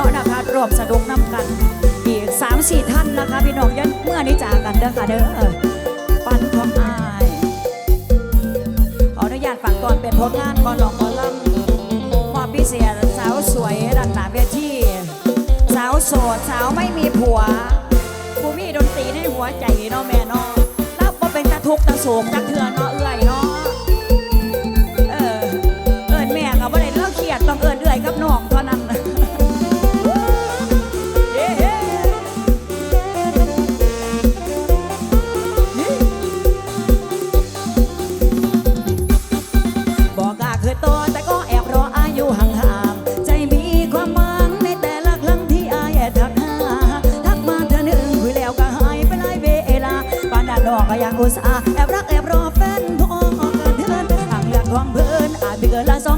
นาะนะคะรวมสะดุกน้ำกัน อีกสามสี่ท่านนะคะ พี่น้องยันเมื่อนี้จากกันเด้อค่ะเด้อปันของอายขออนุญาตฝากก่อนเป็นผลงานก่อนหองก่อนล่ำมอบพิเศษสาวสวยดันหนาเวทีสาวโสดสาวไม่มีผัวผู้มีดนตรีในหัวใจเนาะแม่เนาะแล้วก็เป็นตะทุกตะโศกตะเทือนเนาะ lửa là gió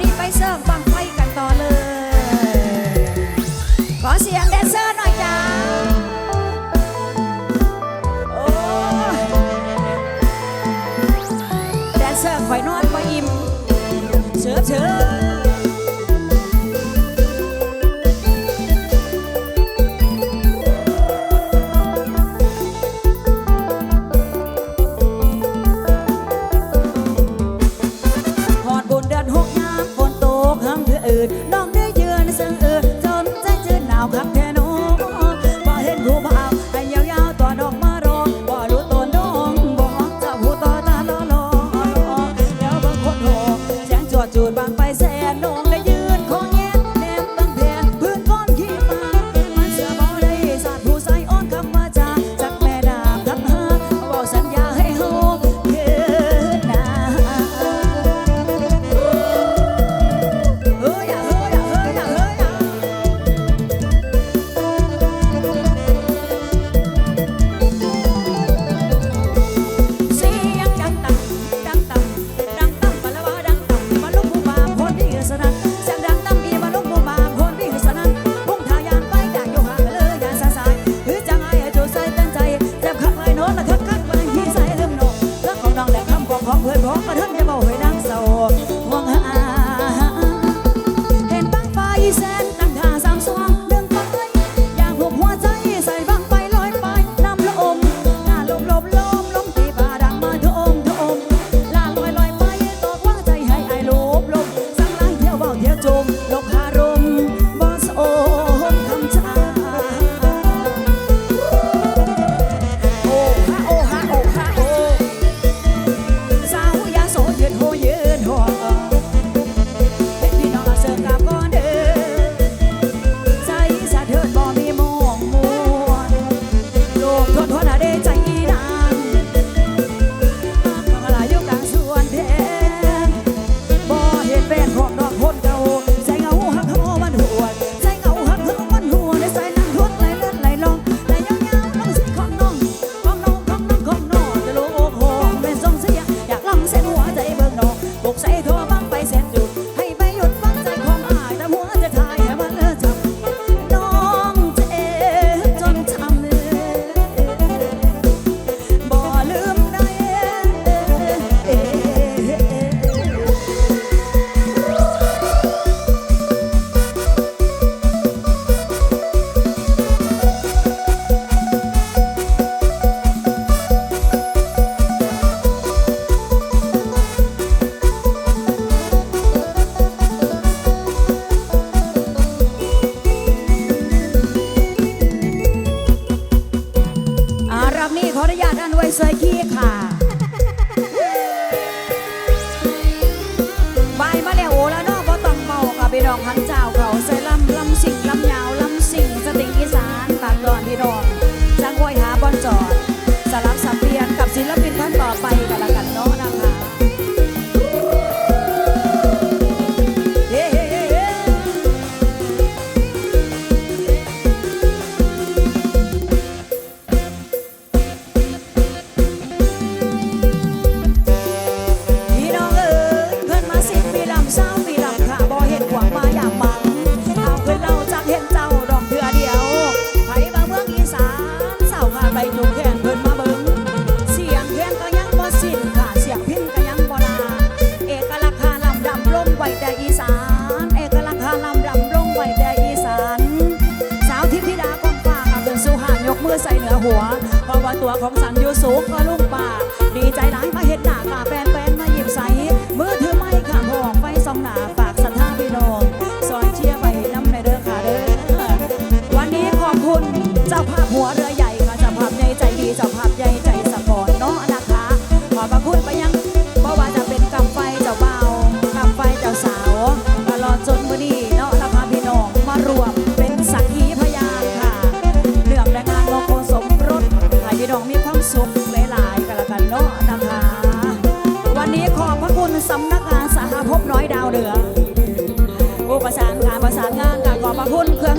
นี้ไปเสิมไป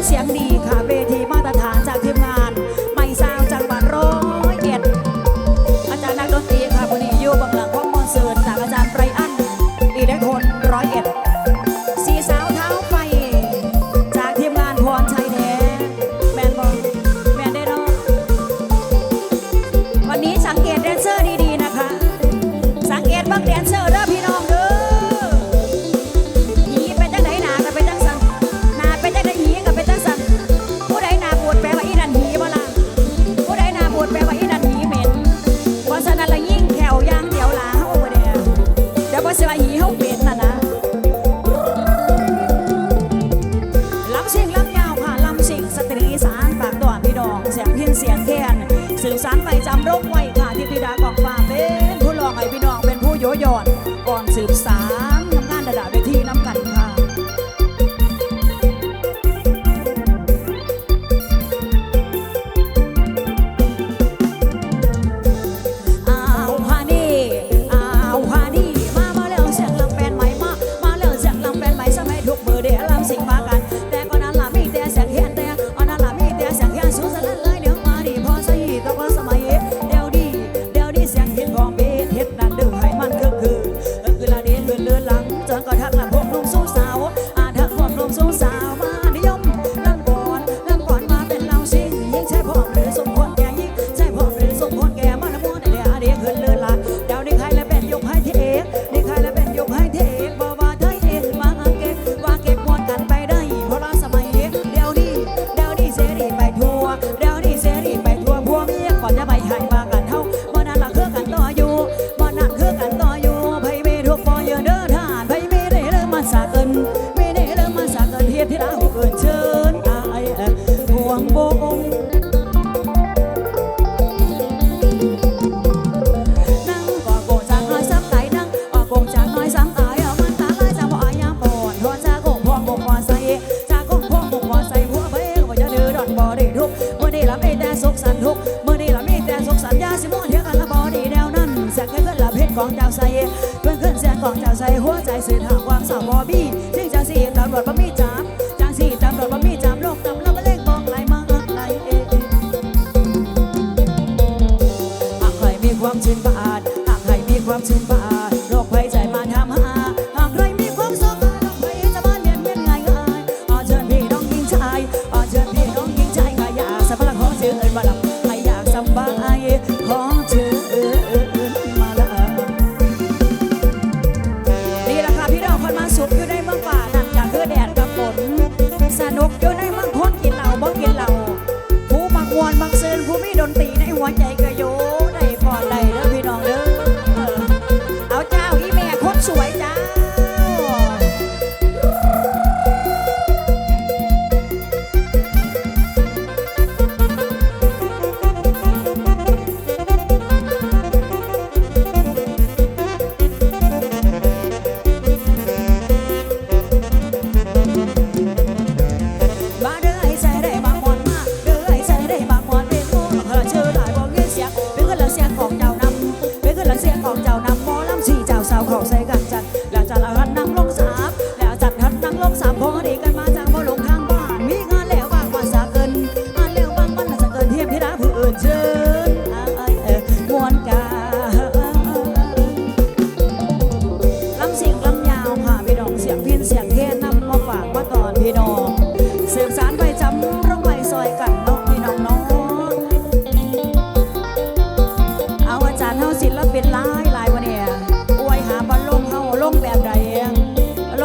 ระคุณเเพื่อนขึ้นเสียงกองจาใจหัวใจเสียหาความสาวบอบี้ซึ่งจะสีตำรวจบ่มี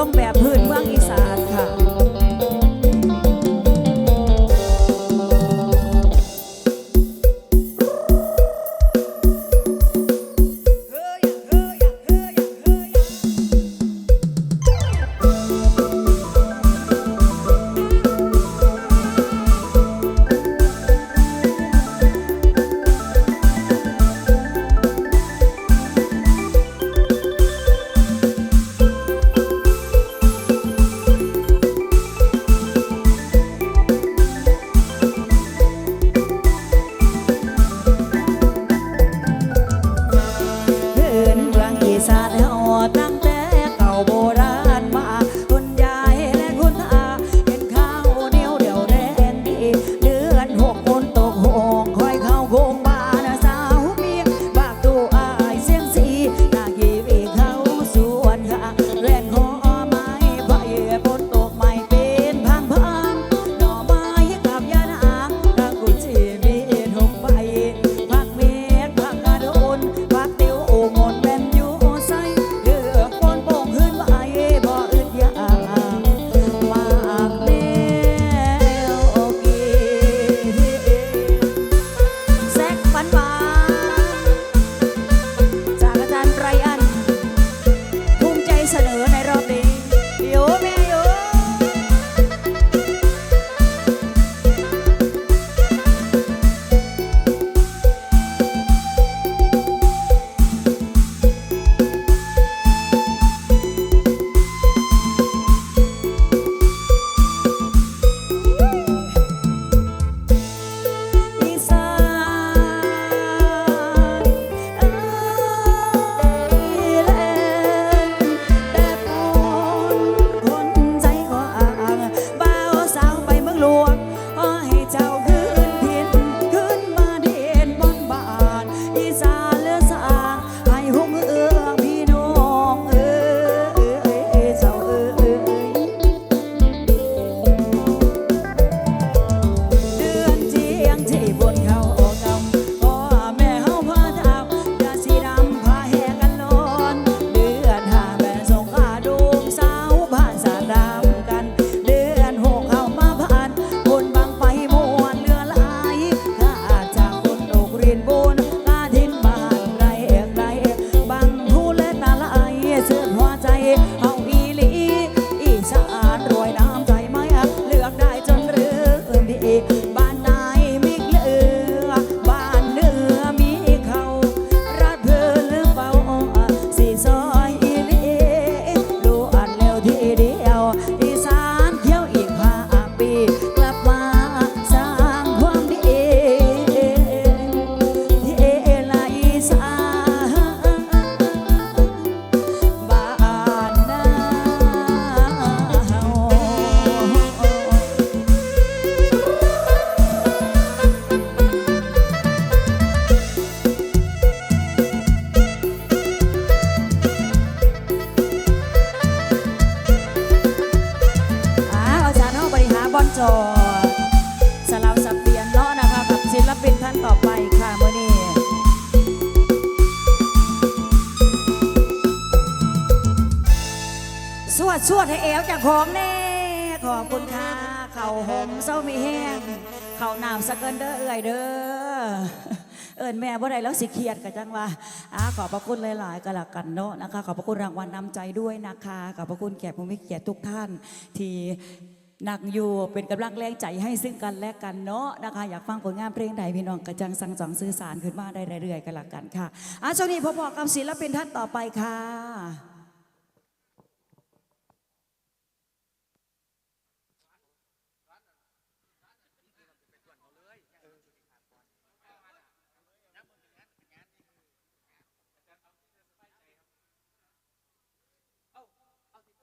ลงแบบ ให้เอวจากของแน่ ขอบคุณค่ะ เข่าหอมเศร้ามีแห้ง เข่าน้ำสะเกินเด้อเอื่อยเด้อ เอิญแม่บ่ได้แล้วสิเครียดกันจังว่าอาขอบพระคุณหลาย ๆก็แล้วกันเนาะนะคะ ขอบพระคุณรางวัลน้ำใจด้วยนะคะ ขอบพระคุณแขกผู้มีเกียรติทุกท่านที่นักอยู่เป็นกำลังแรงใจให้ซึ่งกันและกันเนาะนะคะ อยากฟังผลงานเพลงใดพี่น้องกระจังสังสองสื่อสารขึ้นมาได้เรื่อยๆกันละกันค่ะอะช่วงนี้พบกับศิลปินท่านต่อไปค่ะ